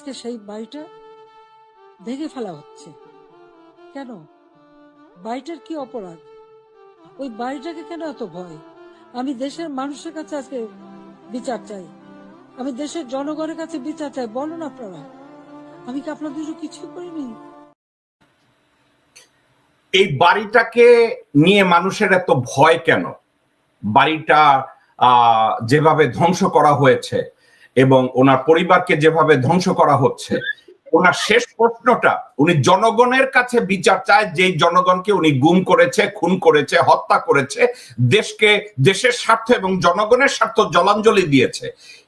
আজকে সেই বাড়িটা ভেঙে ফেলা হচ্ছে। কেন? বাড়িটার কি অপরাধ? ওই বাড়িটাকে কেন এত ভয়? আমি দেশের মানুষের কাছে আজকে বিচার চাই। আমি দেশের জনগণের কাছে বিচার চাই। বলুন আপনারা। আমি কি আপনাদের কিছু করিনি? এই বাড়িটাকে নিয়ে মানুষের এত ভয় কেন? বাড়িটা যেভাবে ধ্বংস করা হয়েছে এবং ওনার পরিবারকে যেভাবে ধ্বংস করা হচ্ছে, ওনার শেষ প্রশ্নটা, উনি জনগণের কাছে বিচার চায় যে জনগণকে উনি গুম করেছে, খুন করেছে, হত্যা করেছে, দেশকে, দেশের স্বার্থ এবং জনগণের স্বার্থ জলাঞ্জলি দিয়েছে।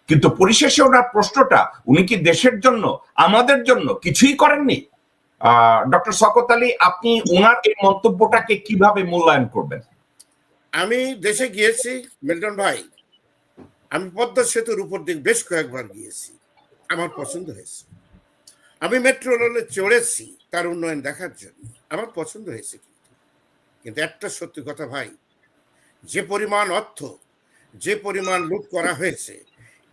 কিন্তু পরিশেষে ওনার প্রশ্নটা, উনি কি দেশের জন্য, আমাদের জন্য কিছুই করেননি? ডক্টর শকত আলী, আপনি ওনার এই মন্তব্যটাকে কীভাবে মূল্যায়ন করবেন? আমি দেশে গিয়েছি, মিল্টন ভাই আমি পদ্মা সেতুর উপর দিক বেশ কয়েকবার গিয়েছি। আমার পছন্দ হয়েছে। আমি মেট্রো রেলে চড়েছি তার উন্নয়ন দেখার জন্য। আমার পছন্দ হয়েছে কিন্তু। কিন্তু একটা সত্যি কথা ভাই, যে পরিমাণ অর্থ, যে পরিমাণ লুট করা হয়েছে,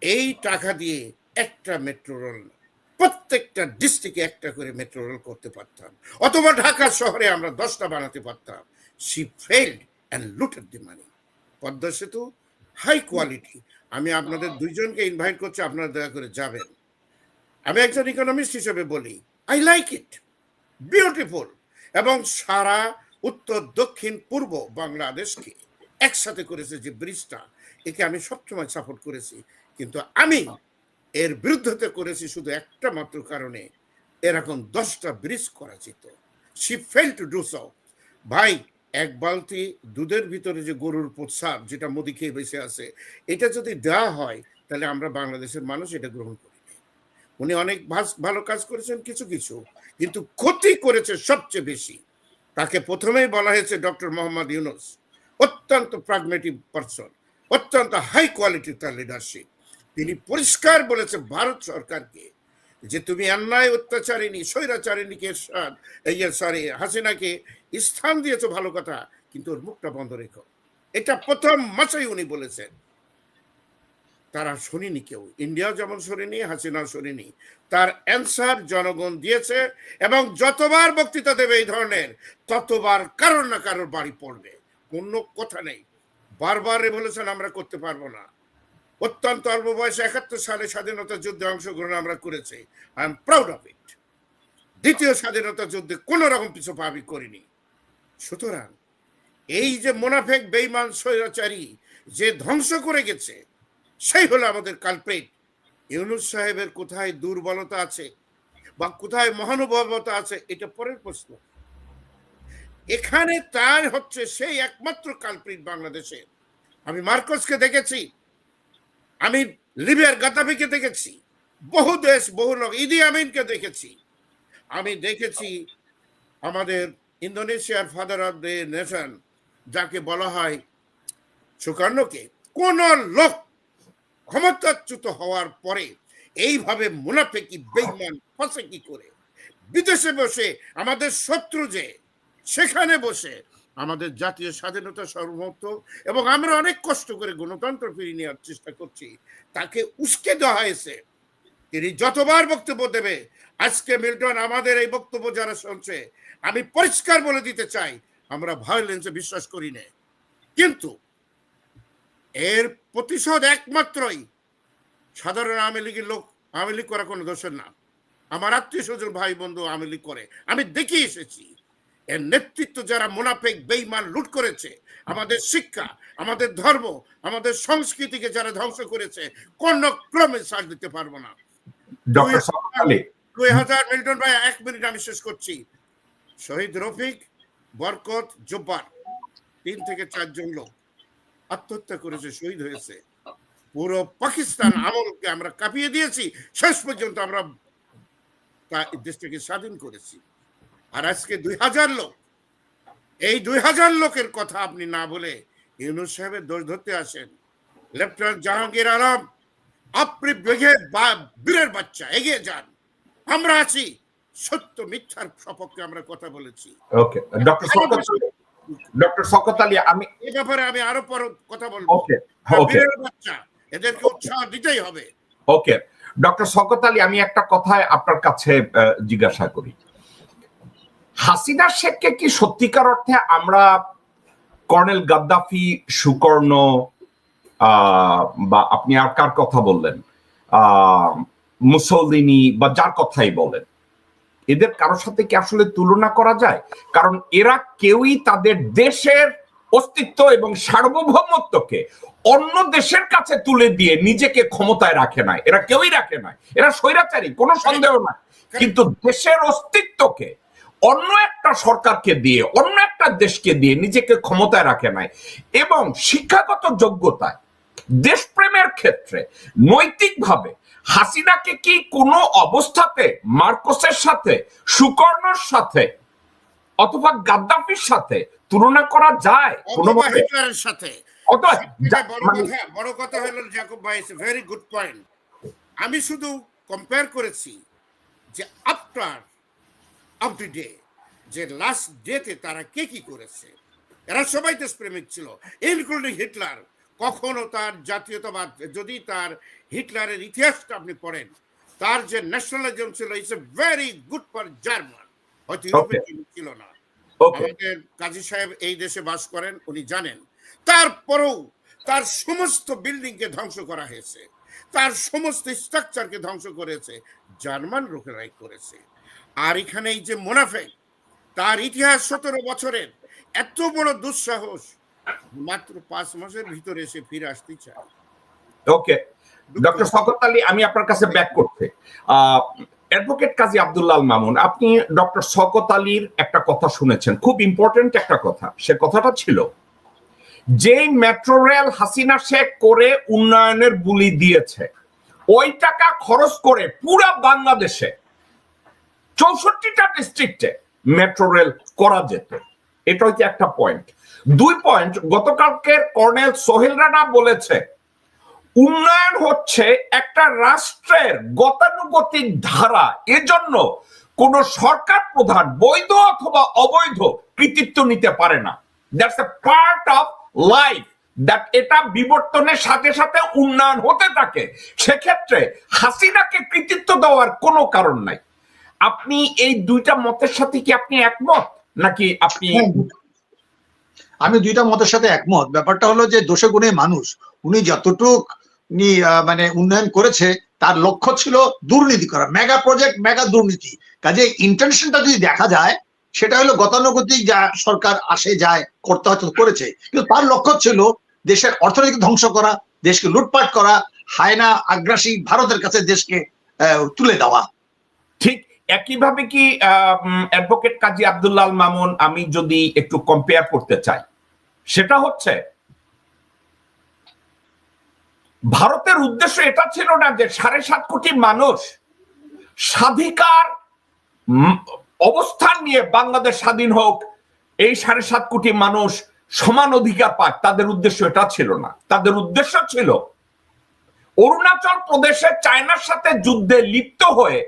এই টাকা দিয়ে একটা মেট্রো রেল, প্রত্যেকটা ডিস্ট্রিক্টে একটা করে মেট্রো রেল করতে পারতাম। অথবা ঢাকা শহরে আমরা দশটা বানাতে পারতাম। She failed and looted the money Padma Setu high quality আমি আপনাদের দুইজনকে ইনভাইট করছি, আপনারা দয়া করে যাবেন। আমি একজন ইকোনমিস্ট হিসেবে বলি আই লাইক ইট বিউটিফুল এবং সারা উত্তর, দক্ষিণ, পূর্ব বাংলাদেশকে একসাথে করেছে যে ব্রিজটা একে আমি সবসময় সাপোর্ট করেছি। কিন্তু আমি এর বিরুদ্ধতে করেছি শুধু একটা মাত্র কারণে, এরকম দশটা ব্রিজ করা যেত। She fail to do so ভাই এক বালতি দুধের ভিতরে যে গরুর প্রস্রাব যেটা মোদি খেয়ে বেঁচে আছে, এটা যদি দেওয়া হয়, তাহলে আমরা বাংলাদেশের মানুষ এটা গ্রহণ করি উনি অনেক ভালো কাজ করেছেন কিছু কিছু। কিন্তু ক্ষতি করেছে সবচেয়ে বেশি, তাকে প্রথমেই বলা হয়েছে ডক্টর মোহাম্মদ ইউনুস, অত্যন্ত প্রাগমেটিক পার্সন অত্যন্ত হাই কোয়ালিটি তার লিডারশিপ তিনি পরিষ্কার বলেছে ভারত সরকারকে যে তুমি অন্যায়, অত্যাচারিণী, স্বৈরাচারিণীকে সরি হাসিনাকে স্থান দিয়েছ ভালো কথা, কিন্তু ওর মুখটা বন্ধ রেখো। এটা প্রথম মাসেই উনি বলেছেন। তারা শুনিনি কেউ। ইন্ডিয়া যেমন শুনিনি হাসিনা শুনিনি। তার অ্যান্সার জনগণ দিয়েছে এবং যতবার বক্তৃতা দেবে এই ধরনের, ততবার কারোর না কারোর বাড়ি পড়বে। কোনো কথা নেই। বারবার রেভলিউশন আমরা করতে পারব না। অত্যন্ত অল্প বয়সে একাত্তর সালে স্বাধীনতা যুদ্ধে অংশগ্রহণ আমরা করেছি। I am proud of it দ্বিতীয় স্বাধীনতা যুদ্ধে কোনো রকম কিছু পাবি করিনি। সুতরাং এই যে মোনাফেক বেইমান স্বৈরাচারী যে ধ্বংস করে গেছে, সেই হলো আমাদের কালপ্রেট ইউনুস সাহেবের কোথায় দুর্বলতা আছে বা কোথায় মহানুভবতা আছে, এটা পরের প্রশ্ন। এখানে তার হচ্ছে সেই একমাত্র কালপ্রিট বাংলাদেশে। আমি মার্কসকে দেখেছি, আমি লিবিয়ার গাদ্দাফিকে দেখেছি, বহু দেশ, বহু লোক, ইদি আমিনকে দেখেছি। আমি দেখেছি আমাদের ইন্দোনেশিয়ার ফাদার অফ দ্য নেশন যাকে বলা হয় সুকর্ণকে, কোন লোক ক্ষমতাচ্যুত হওয়ার পরে এইভাবে মুনাফেকি বেইমান, ফসে কি করে? বিদেশে বসে আমাদের শত্রু যে, সেখানে বসে আমাদের জাতীয় স্বাধীনতা সর্বমত এবং আমরা অনেক কষ্ট করে গণতন্ত্র ফিরিয়ে নেওয়ার চেষ্টা করছি, তাকে উস্কে দেওয়া হয়েছে। তিনি যতবার বক্তব্য দেবে, আজকে মিল্টন আমাদের এই বক্তব্য যারা শুনছে, আমি পরিষ্কার বলে দিতে চাই, আমরা ভায়োলেন্সে বিশ্বাস করি না। কিন্তু এর প্রতিশোধ একমাত্রই সাধারণ আওয়ামী লীগের লোক, আওয়ামী লীগ করা কোনো দোষের না। আমার আত্মীয় স্বজন, ভাই, বন্ধু আওয়ামী লীগ করে। আমি দেখে এসেছি, এর নেতৃত্ব যারা মুনাফেক বেইমান লুট করেছে, আমাদের শিক্ষা, আমাদের ধর্ম, আমাদের সংস্কৃতিকে যারা ধ্বংস করেছে, কোন ক্রমে ছাড় দিতে পারব না। ডক্টর শকত আলী। দুই হাজার মিল্টন ভাই এক মিনিট আমি শেষ করছি। শহীদ রফিক বরকত জব্বার। তিন থেকে চারজন লোক আত্মহত্যা করেছে শহীদ হয়েছে। পুরো পাকিস্তান আমলকে আমরা কাঁপিয়ে দিয়েছি। শেষ পর্যন্ত আমরা তা দেশটাকে স্বাধীন করেছি। আর আজকে দুই হাজার লোক এই দুই হাজার লোকের কথা আপনি না বলে ইউনুস সাহেবের দোষ ধরতে আসেন। লেফটেন্যান্ট জাহাঙ্গীর আলম আপনি বেগে বা- বীরের বাচ্চা এগিয়ে যান। আমরা আছি সত্য মিথ্যার সপক্ষে আমরা কথা বলেছি। ওকে ডক্টর শকত আলী আমি এই ব্যাপারে আমি আরও পর কথা বলব। ওকে ওকে বীরের বাচ্চা এদেরকে উৎসাহ দিতেই হবে। ওকে ডক্টর শকত আলী আমি একটা কথায় আপনার কাছে জিজ্ঞাসা করি। হাসিনা শেখকে কি সত্যিকার অর্থে আমরা কর্নেল গাদ্দাফি সুকর্ণ বা আপনি আর কার কথা বললেন? মুসলিনি বা যার কথাই বলেন। এদের কারোর সাথে কি আসলে তুলনা করা যায়? কারণ এরা কেউই তাদের দেশের অস্তিত্ব এবং সার্বভৌমত্বকে অন্য দেশের কাছে তুলে দিয়ে নিজেকে ক্ষমতায় রাখে নাই। এরা কেউই রাখে নাই। এরা স্বৈরাচারী, কোনো সন্দেহ নাই। কিন্তু দেশের অস্তিত্বকে অন্য একটা সরকারকে দিয়ে, অন্য একটা দেশকে দিয়ে নিজেকে ক্ষমতায় রাখে নাই। এবং শিক্ষাগত যোগ্যতায় দেশপ্রেমের ক্ষেত্রে নৈতিকভাবে হাসিনাকে কি কোনো অবস্থাতে মার্কোসের সাথে সুকর্ণর সাথে অথবা গাদ্দাফির সাথে তুলনা করা যায় হিটলারের সাথে? যা- বড় মানে- কথা হলো জাকব ভাই ভেরি গুড পয়েন্ট আমি শুধু কম্পেয়ার করেছি যে আফটার অফ দি ডে যে লাস্ট ডেতে তারা কে কি করেছে? এরা সবাই দেশপ্রেমিক ছিল ইনক্লুডিং হিটলার কখনো তার জাতীয়তাবাদ যদি তার হিটলারের ইতিহাসটা আপনি পড়েন তার যে ন্যাশনালিজম ছিল it's a very good for German হয়তো ইউরোপের ছিল না। আমাদের কাজী সাহেব এই দেশে বাস করেন উনি জানেন। তারপরেও তার সমস্ত বিল্ডিংকে ধ্বংস করা হয়েছে। তার সমস্ত স্ট্রাকচারকে ধ্বংস করেছে। জার্মান লোকেরাই করেছে। আর এখানে এই যে মোনাফেক তার ইতিহাস সতেরো বছরের। এত বড় দুঃসাহস। মাত্র পাঁচ মাসের ভিতরে এসে ফিরে আসতে চায়। ওকে ডক্টর শকত আলী আমি আপনার কাছে ব্যাক করতে। অ্যাডভোকেট কাজী আব্দুল্লাহ মামুন আপনি ডক্টর শকত আলীর একটা কথা শুনেছেন। খুব ইম্পর্টেন্ট একটা কথা। সে কথাটা ছিল যেই মেট্রো রেল হাসিনা শেখ করে উন্নয়নের বুলি দিয়েছে ওই টাকা খরচ করে পুরা বাংলাদেশে চৌষট্টিটা ডিস্ট্রিক্টে মেট্রো রেল করা যেত। এটা হচ্ছে একটা পয়েন্ট দুই পয়েন্ট গতকালকের কর্নেল সোহেল রানা বলেছে, উন্নয়ন হচ্ছে একটা রাষ্ট্রের গতানুগতিক ধারা। এজন্য কোন সরকার প্রধান বৈধ অথবা অবৈধ কৃতিত্ব নিতে পারে না। That's a part of life that এটা বিবর্তনের সাথে সাথে উন্নয়ন হতে থাকে। সেক্ষেত্রে হাসিনাকে কৃতিত্ব দেওয়ার কোনো কারণ নাই। আপনি এই দুইটা মতের সাথে কি আপনি একমত? নাকি আপনি হ্যাঁ। আমি দুইটা মতের সাথে একমত। ব্যাপারটা হলো যে দোষে গুণে মানুষ, উনি যতটুক মানে উন্নয়ন করেছে, তার লক্ষ্য ছিল দুর্নীতি করা মেগা প্রজেক্ট মেগা দুর্নীতি। কাজে ইন্টেনশনটা যদি দেখা যায়, সেটা হলো গতানুগতিক যা সরকার আসে, যায়, করতে হয়তো করেছে, কিন্তু তার লক্ষ্য ছিল দেশের অর্থনৈতিক ধ্বংস করা, দেশকে লুটপাট করা, হায়না আগ্রাসী ভারতের কাছে দেশকে তুলে দেওয়া। ঠিক একইভাবে কি অ্যাডভোকেট কাজী আব্দুল্লাহ মামুন, আমি যদি একটু কম্পেয়ার করতে চাই সেটা হচ্ছে, ভারতের উদ্দেশ্য এটা ছিল না যে সাড়ে সাত কোটি মানুষ স্বাধিকার অবস্থান নিয়ে বাংলাদেশ স্বাধীন হোক, এই সাড়ে সাত কোটি মানুষ সমান অধিকার পাক, তাদের উদ্দেশ্য এটা ছিল না। তাদের উদ্দেশ্য ছিল অরুণাচল প্রদেশে চায়নার সাথে যুদ্ধে লিপ্ত হয়ে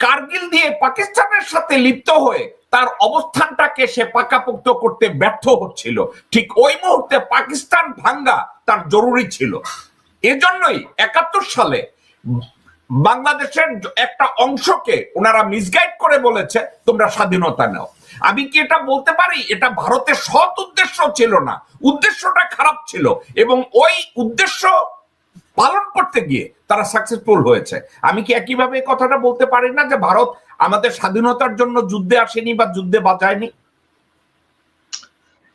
কার্গিল দিয়ে পাকিস্তানের সাথে লিপ্ত হয়ে তার অবস্থানটাকে সে পাকাপোক্ত করতে ব্যর্থ হচ্ছিল। ঠিক ওই মুহূর্তে পাকিস্তান ভাঙ্গা তার জরুরি ছিল। এজন্যই একাত্তর সালে বাংলাদেশের একটা অংশকে ওনারা মিসগাইড করে বলেছে, তোমরা স্বাধীনতা নাও। আমি কি এটা বলতে পারি? এটা ভারতের সৎ উদ্দেশ্য ছিল না। উদ্দেশ্যটা খারাপ ছিল এবং ওই উদ্দেশ্য পালন করতে গিয়ে তারা সাকসেসফুল হয়েছে। আমি কি একইভাবে কথাটা বলতে পারি না যে ভারত আমাদের স্বাধীনতার জন্য যুদ্ধে আসেনি বা যুদ্ধে বাঁচায়নি?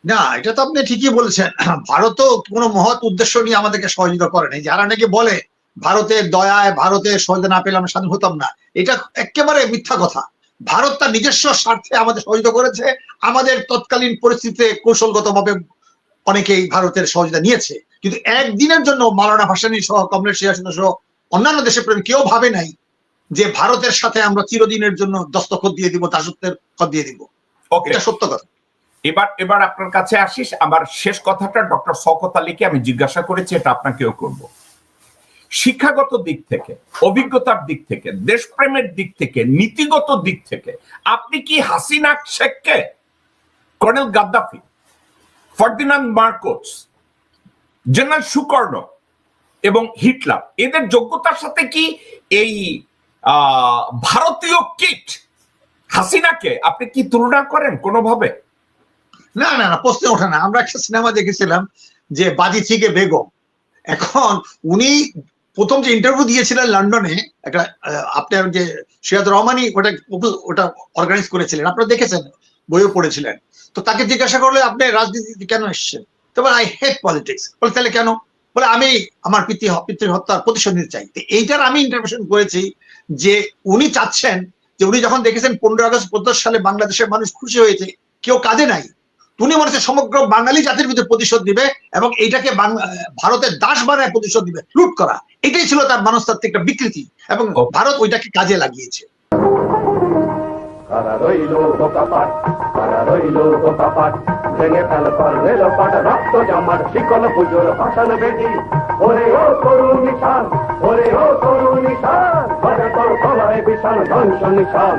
না, এটা তো আপনি ঠিকই বলেছেন। ভারতও কোনো মহৎ উদ্দেশ্য নিয়ে আমাদেরকে সহযোগিতা করেনি যারা নাকি বলে, ভারতের দয়ায়, ভারতের সহযোগিতা না পেলে আমরা স্বাধীন হতাম না, এটা একেবারে মিথ্যা কথা। ভারত তার নিজস্ব স্বার্থে আমাদের সহযোগিতা করেছে। আমাদের তৎকালীন পরিস্থিতিতে কৌশলগতভাবে অনেকেই ভারতের সহযোগিতা নিয়েছে। কিন্তু একদিনের জন্য মালানা ভাসানী সহ কমরেড সিয়াসিন সহ অন্যান্য দেশের প্রেমী কেউ ভাবে নাই যে ভারতের সাথে আমরা চিরদিনের জন্য দস্তখত দিয়ে দিব দাসত্বের খত দিয়ে দিব। এটা সত্য কথা। এবার এবার আপনার কাছে আসিস আমার শেষ কথাটা ডক্টর শওকত আলীকে আমি জিজ্ঞাসা করেছি এটা আপনাকেও করব। শিক্ষাগত দিক থেকে অভিজ্ঞতার দিক থেকে দেশপ্রেমের দিক থেকে নীতিগত দিক থেকে আপনি কি হাসিনা শেখকে colonel Gaddafi Ferdinand Marcos general Sukarno এবং হিটলার। এদের যোগ্যতার সাথে কি এই ভারতীয় কিট হাসিনাকে আপনি কি তুলনা করেন কোনোভাবে? না না না, প্রশ্ন ওঠে না। আমরা একটা সিনেমা দেখেছিলাম যে বাজি থেকে বেগম। এখন উনি প্রথম যে ইন্টারভিউ দিয়েছিলেন লন্ডনে, একটা আপনার যে সিরাজ রহমানি ওটা ওটা অর্গানাইজ করেছিলেন। আপনারা দেখেছেন, বইও পড়েছিলেন। তো তাকে জিজ্ঞাসা করলে আপনি রাজনীতিতে কেন এসেছেন? তো বলে আই হেট পলিটিক্স বলে তাহলে কেন? বলে আমি আমার পিতৃ পিতৃ হত্যার প্রতিশোধ নিতে চাই। এইটার আমি ইন্টারভেশন করেছি যে উনি চাচ্ছেন যে উনি যখন দেখেছেন পনেরো আগস্ট পঞ্চাশ সালে বাংলাদেশের মানুষ খুশি হয়েছে কেউ কাজে নাই। উনি মনে হচ্ছে সমগ্র বাঙালি জাতির ভিতরে প্রতিশোধ দিবে এবং এইটাকে ভারতের দাস বানায় প্রতিশোধ দিবে লুট করা। এটাই ছিল তার মনস্তাত্ত্বিক একটা বিকৃতি এবং ভারত ওইটাকে কাজে লাগিয়েছে। কারা রইল বোকাপাট কারা রইল বোকাপাট ভেঙে ফেল কর রেল পাট রক্ত জমাট শিকল পুজোর ভাষণ বেদি ওরে ও তরুণ নিশান ওরে তোর ধ্বংস নিশান